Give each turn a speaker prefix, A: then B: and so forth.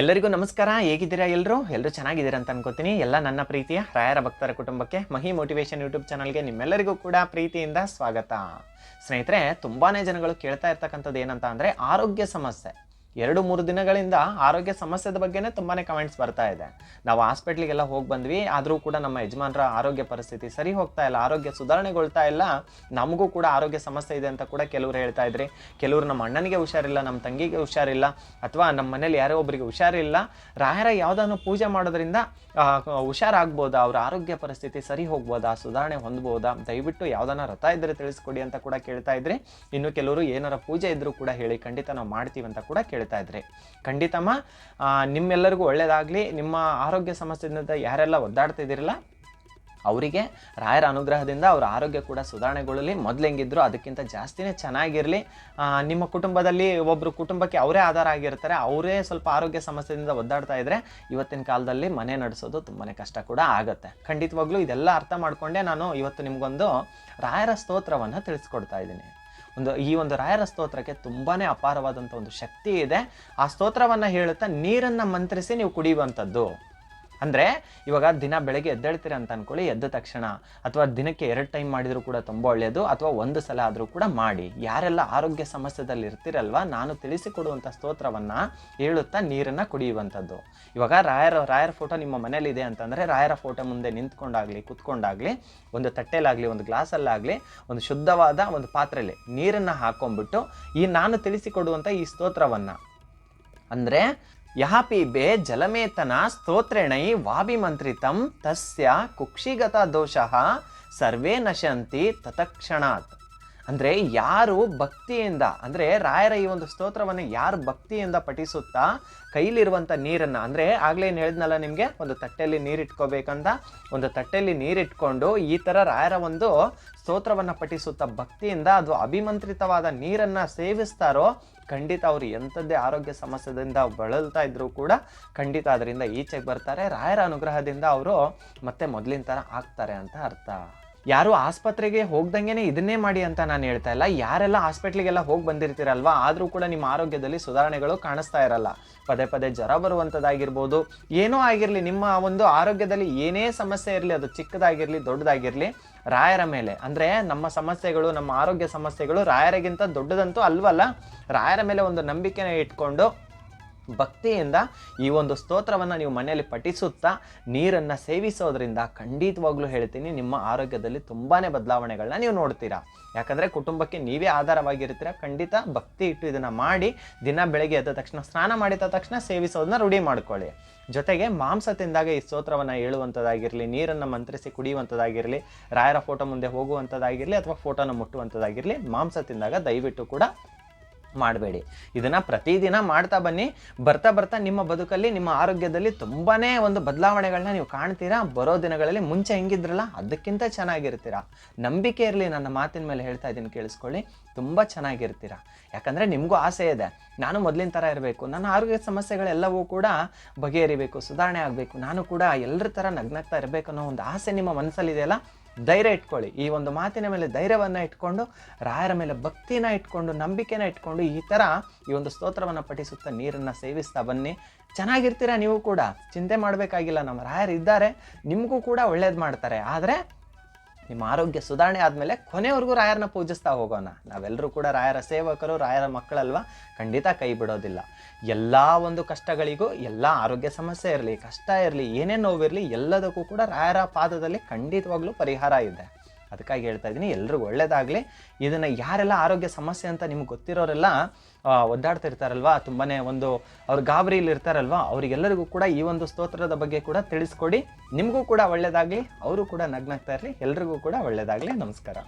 A: ಎಲ್ಲರಿಗೂ ನಮಸ್ಕಾರ. ಹೇಗಿದ್ದೀರಾ ಎಲ್ಲರೂ ಎಲ್ಲರೂ ಚೆನ್ನಾಗಿದ್ದೀರಾ ಅಂತ ಅನ್ಕೋತೀನಿ. ಎಲ್ಲ ನನ್ನ ಪ್ರೀತಿಯ ರಾಯರ ಭಕ್ತರ ಕುಟುಂಬಕ್ಕೆ ಮಹಿ ಮೋಟಿವೇಶನ್ ಯೂಟ್ಯೂಬ್ ಚಾನಲ್ಗೆ ನಿಮ್ಮೆಲ್ಲರಿಗೂ ಕೂಡ ಪ್ರೀತಿಯಿಂದ ಸ್ವಾಗತ. ಸ್ನೇಹಿತರೆ ತುಂಬಾ ಜನಗಳು ಕೇಳ್ತಾ ಇರ್ತಕ್ಕಂಥದ್ದು ಏನಂತ ಅಂದರೆ ಆರೋಗ್ಯ ಸಮಸ್ಯೆ. ಎರಡು ಮೂರು ದಿನಗಳಿಂದ ಆರೋಗ್ಯ ಸಮಸ್ಯೆದ ಬಗ್ಗೆನೇ ತುಂಬಾನೇ ಕಮೆಂಟ್ಸ್ ಬರ್ತಾ ಇದೆ. ನಾವು ಹಾಸ್ಪಿಟ್ಲಿಗೆಲ್ಲ ಹೋಗಿ ಬಂದ್ವಿ, ಆದರೂ ಕೂಡ ನಮ್ಮ ಯಜಮಾನರ ಆರೋಗ್ಯ ಪರಿಸ್ಥಿತಿ ಸರಿ ಹೋಗ್ತಾ ಇಲ್ಲ, ಆರೋಗ್ಯ ಸುಧಾರಣೆಗೊಳ್ತಾ ಇಲ್ಲ, ನಮಗೂ ಕೂಡ ಆರೋಗ್ಯ ಸಮಸ್ಯೆ ಇದೆ ಅಂತ ಕೂಡ ಕೆಲವರು ಹೇಳ್ತಾ ಇದ್ರಿ. ಕೆಲವರು ನಮ್ಮ ಅಣ್ಣನಿಗೆ ಹುಷಾರಿಲ್ಲ, ನಮ್ಮ ತಂಗಿಗೆ ಹುಷಾರಿಲ್ಲ, ಅಥವಾ ನಮ್ಮ ಮನೇಲಿ ಯಾರೋ ಒಬ್ಬರಿಗೆ ಹುಷಾರಿಲ್ಲ, ರಾಯರ ಯಾವುದನ್ನು ಪೂಜೆ ಮಾಡೋದ್ರಿಂದ ಹುಷಾರಾಗ್ಬೋದ, ಅವ್ರ ಆರೋಗ್ಯ ಪರಿಸ್ಥಿತಿ ಸರಿ ಹೋಗ್ಬೋದಾ, ಸುಧಾರಣೆ ಹೊಂದ್ಬೋದಾ, ದಯವಿಟ್ಟು ಯಾವ್ದಾನ ರಥ ಇದ್ರೆ ತಿಳಿಸ್ಕೊಡಿ ಅಂತ ಕೂಡ ಕೇಳ್ತಾ ಇದ್ರಿ. ಇನ್ನು ಕೆಲವರು ಏನಾರ ಪೂಜೆ ಇದ್ರೂ ಕೂಡ ಹೇಳಿ ಖಂಡಿತ ನಾವು ಮಾಡ್ತೀವಿ ಅಂತ ಕೂಡ ಕೇಳ್ತಾ ಇದ್ರಿ. ಖಂಡಿತಮ್ಮ ನಿಮ್ಮೆಲ್ಲರಿಗೂ ಒಳ್ಳೇದಾಗಲಿ. ನಿಮ್ಮ ಆರೋಗ್ಯ ಸಮಸ್ಯೆಯಿಂದ ಯಾರೆಲ್ಲ ಒದ್ದಾಡ್ತಿದ್ದೀರಲ್ಲ ಅವರಿಗೆ ರಾಯರ ಅನುಗ್ರಹದಿಂದ ಅವರ ಆರೋಗ್ಯ ಕೂಡ ಸುಧಾರಣೆಗೊಳ್ಳಲಿ. ಮೊದಲು ಹೆಂಗಿದ್ರು ಅದಕ್ಕಿಂತ ಜಾಸ್ತಿನೇ ಚೆನ್ನಾಗಿರಲಿ. ನಿಮ್ಮ ಕುಟುಂಬದಲ್ಲಿ ಒಬ್ಬರು ಕುಟುಂಬಕ್ಕೆ ಅವರೇ ಆಧಾರ ಆಗಿರ್ತಾರೆ. ಅವರೇ ಸ್ವಲ್ಪ ಆರೋಗ್ಯ ಸಮಸ್ಯೆಯಿಂದ ಒದ್ದಾಡ್ತಾ ಇದ್ರೆ ಇವತ್ತಿನ ಕಾಲದಲ್ಲಿ ಮನೆ ನಡೆಸೋದು ತುಂಬಾ ಕಷ್ಟ ಕೂಡ ಆಗುತ್ತೆ. ಖಂಡಿತವಾಗ್ಲೂ ಇದೆಲ್ಲ ಅರ್ಥ ಮಾಡಿಕೊಂಡೇ ನಾನು ಇವತ್ತು ನಿಮಗೊಂದು ರಾಯರ ಸ್ತೋತ್ರವನ್ನು ತಿಳಿಸ್ಕೊಡ್ತಾ ಇದ್ದೀನಿ. ಒಂದು, ಈ ಒಂದು ರಾಯರ ಸ್ತೋತ್ರಕ್ಕೆ ತುಂಬಾನೇ ಅಪಾರವಾದಂಥ ಒಂದು ಶಕ್ತಿ ಇದೆ. ಆ ಸ್ತೋತ್ರವನ್ನು ಹೇಳುತ್ತಾ ನೀರನ್ನು ಮಂತ್ರಿಸಿ ನೀವು ಕುಡಿಯುವಂಥದ್ದು ಅಂದರೆ ಇವಾಗ ದಿನ ಬೆಳಗ್ಗೆ ಎದ್ದೇಳ್ತೀರ ಅಂತ ಅನ್ಕೊಳ್ಳಿ, ಎದ್ದ ತಕ್ಷಣ ಅಥವಾ ದಿನಕ್ಕೆ ಎರಡು ಟೈಮ್ ಮಾಡಿದರೂ ಕೂಡ ತುಂಬ ಒಳ್ಳೆಯದು ಅಥವಾ ಒಂದು ಸಲ ಆದರೂ ಕೂಡ ಮಾಡಿ. ಯಾರೆಲ್ಲ ಆರೋಗ್ಯ ಸಮಸ್ಯೆದಲ್ಲಿ ಇರ್ತೀರಲ್ವ, ನಾನು ತಿಳಿಸಿಕೊಡುವಂಥ ಸ್ತೋತ್ರವನ್ನು ಹೇಳುತ್ತಾ ನೀರನ್ನು ಕುಡಿಯುವಂಥದ್ದು. ಇವಾಗ ರಾಯರ ರಾಯರ ಫೋಟೋ ನಿಮ್ಮ ಮನೇಲಿದೆ ಅಂತಂದರೆ ರಾಯರ ಫೋಟೋ ಮುಂದೆ ನಿಂತ್ಕೊಂಡಾಗಲಿ, ಕುತ್ಕೊಂಡಾಗಲಿ, ಒಂದು ತಟ್ಟೆಲಾಗಲಿ ಒಂದು ಗ್ಲಾಸಲ್ಲಾಗಲಿ, ಒಂದು ಶುದ್ಧವಾದ ಒಂದು ಪಾತ್ರೆಯಲ್ಲಿ ನೀರನ್ನು ಹಾಕೊಂಡ್ಬಿಟ್ಟು ಈ ನಾನು ತಿಳಿಸಿಕೊಡುವಂಥ ಈ ಸ್ತೋತ್ರವನ್ನು. ಅಂದರೆ यहाँ पीबे जलमेतना स्तोत्रेणै वाभिमन्त्रितं तस्य कुक्षिगतदोषः सर्वे नश्यन्ति तत्क्षणात्। ಅಂದರೆ ಯಾರು ಭಕ್ತಿಯಿಂದ, ಅಂದರೆ ರಾಯರ ಈ ಒಂದು ಸ್ತೋತ್ರವನ್ನು ಯಾರು ಭಕ್ತಿಯಿಂದ ಪಠಿಸುತ್ತಾ ಕೈಲಿರುವಂಥ ನೀರನ್ನು, ಅಂದರೆ ಆಗಲೇ ಏನು ಹೇಳಿದ್ನಲ್ಲ ನಿಮಗೆ, ಒಂದು ತಟ್ಟೆಯಲ್ಲಿ ನೀರಿಟ್ಕೋಬೇಕಂತ, ಒಂದು ತಟ್ಟೆಯಲ್ಲಿ ನೀರಿಟ್ಕೊಂಡು ಈ ಥರ ರಾಯರ ಒಂದು ಸ್ತೋತ್ರವನ್ನು ಪಠಿಸುತ್ತಾ ಭಕ್ತಿಯಿಂದ ಅದು ಅಭಿಮಂತ್ರಿತವಾದ ನೀರನ್ನು ಸೇವಿಸ್ತಾರೋ, ಖಂಡಿತ ಅವರು ಎಂಥದ್ದೇ ಆರೋಗ್ಯ ಸಮಸ್ಯೆದಿಂದ ಬಳಲ್ತಾ ಇದ್ದರೂ ಕೂಡ ಖಂಡಿತ ಅದರಿಂದ ಈಚೆಗೆ ಬರ್ತಾರೆ. ರಾಯರ ಅನುಗ್ರಹದಿಂದ ಅವರು ಮತ್ತೆ ಮೊದಲಿನ ಥರ ಆಗ್ತಾರೆ ಅಂತ ಅರ್ಥ. ಯಾರು ಆಸ್ಪತ್ರೆಗೆ ಹೋಗ್ದಂಗೆ ಇದನ್ನೇ ಮಾಡಿ ಅಂತ ನಾನು ಹೇಳ್ತಾ ಇಲ್ಲ. ಯಾರೆಲ್ಲ ಹಾಸ್ಪಿಟ್ಲಿಗೆಲ್ಲ ಹೋಗಿ ಬಂದಿರ್ತೀರಲ್ವಾ? ಆದರೂ ಕೂಡ ನಿಮ್ಮ ಆರೋಗ್ಯದಲ್ಲಿ ಸುಧಾರಣೆಗಳು ಕಾಣಿಸ್ತಾ ಇರಲ್ಲ. ಪದೇ ಪದೇ ಜ್ವರ ಬರುವಂಥದ್ದಾಗಿರ್ಬೋದು ಏನೋ ಆಗಿರಲಿ, ನಿಮ್ಮ ಒಂದು ಆರೋಗ್ಯದಲ್ಲಿ ಏನೇ ಸಮಸ್ಯೆ ಇರಲಿ, ಅದು ಚಿಕ್ಕದಾಗಿರಲಿ, ದೊಡ್ಡದಾಗಿರಲಿ, ರಾಯರ ಮೇಲೆ. ಅಂದರೆ ನಮ್ಮ ಸಮಸ್ಯೆಗಳು, ನಮ್ಮ ಆರೋಗ್ಯ ಸಮಸ್ಯೆಗಳು ರಾಯರಿಗಿಂತ ದೊಡ್ಡದಂತೂ ಅಲ್ವಲ್ಲ? ರಾಯರ ಮೇಲೆ ಒಂದು ನಂಬಿಕೆನ ಇಟ್ಕೊಂಡು ಭಕ್ತಿಯಿಂದ ಈ ಒಂದು ಸ್ತೋತ್ರವನ್ನು ನೀವು ಮನೆಯಲ್ಲಿ ಪಠಿಸುತ್ತಾ ನೀರನ್ನು ಸೇವಿಸೋದ್ರಿಂದ ಖಂಡಿತವಾಗ್ಲೂ ಹೇಳ್ತೀನಿ, ನಿಮ್ಮ ಆರೋಗ್ಯದಲ್ಲಿ ತುಂಬಾ ಬದಲಾವಣೆಗಳನ್ನ ನೀವು ನೋಡ್ತೀರಾ. ಯಾಕಂದರೆ ಕುಟುಂಬಕ್ಕೆ ನೀವೇ ಆಧಾರವಾಗಿರ್ತೀರ, ಖಂಡಿತ ಭಕ್ತಿ ಇಟ್ಟು ಇದನ್ನು ಮಾಡಿ ದಿನ ಬೆಳಗ್ಗೆ ಎದ್ದ ತಕ್ಷಣ, ಸ್ನಾನ ಮಾಡಿದ ತಕ್ಷಣ ಸೇವಿಸೋದನ್ನ ರೂಢಿ ಮಾಡ್ಕೊಳ್ಳಿ. ಜೊತೆಗೆ ಮಾಂಸ ತಿಂದಾಗ ಈ ಸ್ತೋತ್ರವನ್ನು ಹೇಳುವಂಥದ್ದಾಗಿರಲಿ ನೀರನ್ನು ಮಂತ್ರಿಸಿ ಕುಡಿಯುವಂಥದ್ದಾಗಿರಲಿ ರಾಯರ ಫೋಟೋ ಮುಂದೆ ಹೋಗುವಂಥದ್ದಾಗಿರಲಿ ಅಥವಾ ಫೋಟೋನ ಮುಟ್ಟುವಂಥದ್ದಾಗಿರಲಿ ಮಾಂಸ ತಿಂದಾಗ ದಯವಿಟ್ಟು ಕೂಡ ಮಾಡಬೇಡಿ. ಇದನ್ನ ಪ್ರತಿದಿನ ಮಾಡ್ತಾ ಬನ್ನಿ. ಬರ್ತಾ ಬರ್ತಾ ನಿಮ್ಮ ಬದುಕಲ್ಲಿ, ನಿಮ್ಮ ಆರೋಗ್ಯದಲ್ಲಿ ತುಂಬಾನೇ ಒಂದು ಬದಲಾವಣೆಗಳನ್ನ ನೀವು ಕಾಣ್ತೀರಾ? ಬರೋ ದಿನಗಳಲ್ಲಿ ಮುಂಚೆ ಹೆಂಗಿದ್ರಲ್ಲ, ಅದಕ್ಕಿಂತ ಚೆನ್ನಾಗಿರ್ತೀರಾ? ನಂಬಿಕೆ ಇರಲಿ, ನನ್ನ ಮಾತಿನ ಮೇಲೆ ಹೇಳ್ತಾ ಇದ್ದೀನಿ, ಕೇಳಿಸ್ಕೊಳ್ಳಿ. ತುಂಬ ಚೆನ್ನಾಗಿರ್ತೀರಾ? ಯಾಕಂದರೆ ನಿಮಗೂ ಆಸೆ ಇದೆ. ನಾನು ಮೊದಲಿನ ಥರ ಇರಬೇಕು. ನನ್ನ ಆರೋಗ್ಯ ಸಮಸ್ಯೆಗಳೆಲ್ಲವೂ ಕೂಡ ಬಗೆಹರಿಬೇಕು, ಸುಧಾರಣೆ ಆಗಬೇಕು. ನಾನು ಕೂಡ ಎಲ್ಲರ ಥರ ನಗ್ನಗ್ತಾ ಇರಬೇಕು ಅನ್ನೋ ಒಂದು ಆಸೆ ನಿಮ್ಮ ಮನಸ್ಸಲ್ಲಿದೆಯಲ್ಲ? ಧೈರ್ಯ ಇಟ್ಕೊಳ್ಳಿ. ಈ ಒಂದು ಮಾತಿನ ಮೇಲೆ ಧೈರ್ಯವನ್ನು ಇಟ್ಕೊಂಡು, ರಾಯರ ಮೇಲೆ ಭಕ್ತಿನ ಇಟ್ಕೊಂಡು, ನಂಬಿಕೆನ ಇಟ್ಕೊಂಡು ಈ ಥರ ಈ ಒಂದು ಸ್ತೋತ್ರವನ್ನು ಪಠಿಸುತ್ತಾ ನೀರನ್ನು ಸೇವಿಸ್ತಾ ಬನ್ನಿ. ಚೆನ್ನಾಗಿರ್ತೀರಾ ನೀವು ಕೂಡ? ಚಿಂತೆ ಮಾಡಬೇಕಾಗಿಲ್ಲ. ನಮ್ಮ ರಾಯರು ಇದ್ದಾರೆ ನಿಮಗೂ ಕೂಡ ಒಳ್ಳೇದು ಮಾಡ್ತಾರೆ. ಆದರೆ ನಿಮ್ಮ ಆರೋಗ್ಯ ಸುಧಾರಣೆ ಆದಮೇಲೆ ಕೊನೆವರೆಗೂ ರಾಯರನ್ನ ಪೂಜಿಸ್ತಾ ಹೋಗೋಣ. ನಾವೆಲ್ಲರೂ ಕೂಡ ರಾಯರ ಸೇವಕರು, ರಾಯರ ಮಕ್ಕಳಲ್ವಾ? ಖಂಡಿತ ಕೈ ಬಿಡೋದಿಲ್ಲ. ಎಲ್ಲ ಒಂದು ಕಷ್ಟಗಳಿಗೂ ಎಲ್ಲ ಆರೋಗ್ಯ ಸಮಸ್ಯೆ ಇರಲಿ, ಕಷ್ಟ ಇರಲಿ, ಏನೇ ನೋವಿರಲಿ ಎಲ್ಲದಕ್ಕೂ ಕೂಡ ರಾಯರ ಪಾದದಲ್ಲಿ ಖಂಡಿತವಾಗ್ಲೂ ಪರಿಹಾರ ಇದೆ. ಅದಕ್ಕಾಗಿ ಹೇಳ್ತಾ ಇದ್ದೀನಿ, ಎಲ್ರಿಗೂ ಒಳ್ಳೇದಾಗಲಿ. ಇದನ್ನು ಯಾರೆಲ್ಲ ಆರೋಗ್ಯ ಸಮಸ್ಯೆ ಅಂತ ನಿಮ್ಗೆ ಗೊತ್ತಿರೋರೆಲ್ಲ ಒದ್ದಾಡ್ತಿರ್ತಾರಲ್ವಾ ತುಂಬಾ ಒಂದು ಅವ್ರ ಗಾಬರಿಲಿ ಇರ್ತಾರಲ್ವಾ, ಅವರಿಗೆಲ್ಲರಿಗೂ ಕೂಡ ಈ ಒಂದು ಸ್ತೋತ್ರದ ಬಗ್ಗೆ ಕೂಡ ತಿಳಿಸ್ಕೊಡಿ. ನಿಮಗೂ ಕೂಡ ಒಳ್ಳೇದಾಗಲಿ, ಅವರು ಕೂಡ ನಗ್ನಾಗ್ತಾ ಇರಲಿ, ಎಲ್ರಿಗೂ ಕೂಡ ಒಳ್ಳೇದಾಗಲಿ. ನಮಸ್ಕಾರ.